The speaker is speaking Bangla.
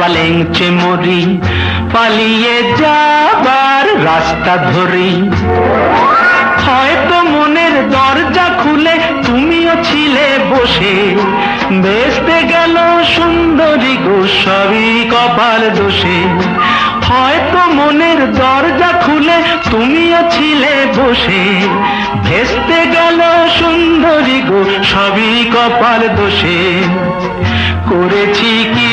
বাবা লেংচে মরি পালিয়ে যাবার রাস্তা ধরি। হয়তো মনের দরজা খুলে তুমিও ছিলে বসে। বেসতে গেল সুন্দরী গো কপাল দোষে। হয়তো মনের দরজা খুলে তুমিও ছিলে বসে। ভেস্তে গেল সুন্দরী গো সবই কপাল দোষে। করেছি কি